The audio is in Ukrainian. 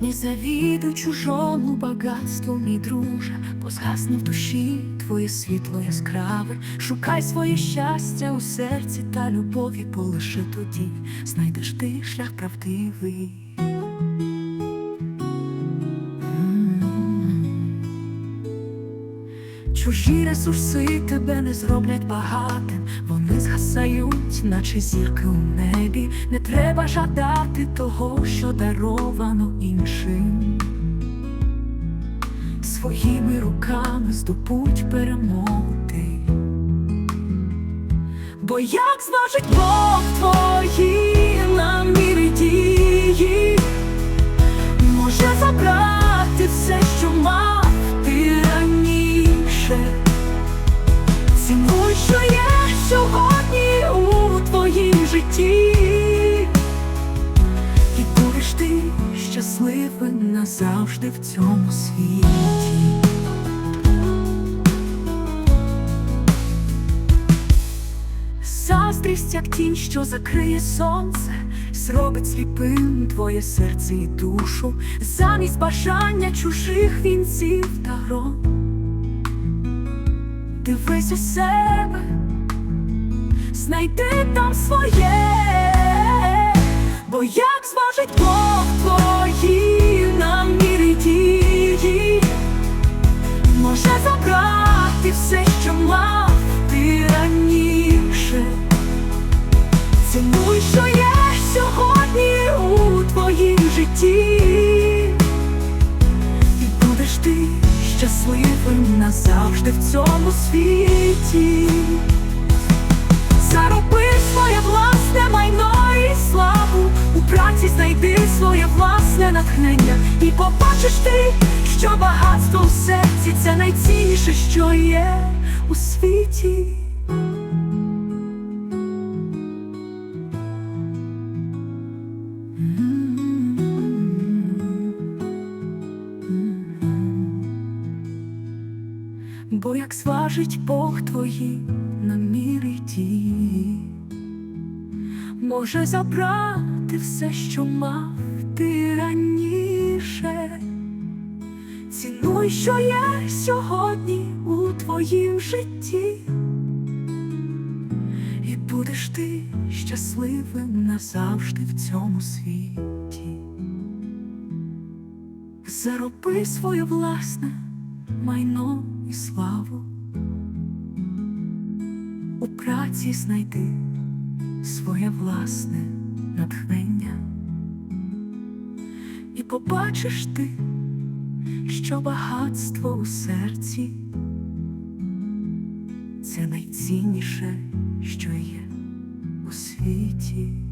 Не завідуй чужому багатству, мій друже, бо в душі твоє світло яскраве, шукай своє щастя у серці та любові, бо лише тоді знайдеш ти шлях правдивий. Чужі ресурси тебе не зроблять багатим, вони згасають, наче зірки у небі. Не треба жадати того, що даровано іншим. Своїми руками здобудь перемогу ти. Бо як зважить Бог твої назавжди в цьому світі. Заздрість, як тінь, що закриє сонце, зробить сліпим твоє серце і душу, замість бажання чужих вінців та гром. Дивись у себе, знайди там своє, бо як зважить Бог може забрати все, що мав ти раніше. Цінуй, що є сьогодні у твоїм житті, і будеш ти щасливим назавжди в цьому світі. Зароби своє власне майно і славу, у праці знайди своє власне натхнення, і побачиш ти, що багатство у серці це найцінніше, що є у світі. Бо як зважить Бог твої наміри й дії, може забрати все, що мав ти раніше. Цінуй, що є сьогодні у твоїм житті, і будеш ти щасливим назавжди в цьому світі. Зароби своє власне майно і славу. У праці знайди своє власне натхнення, і побачиш ти, що багатство у серці це найцінніше, що є у світі.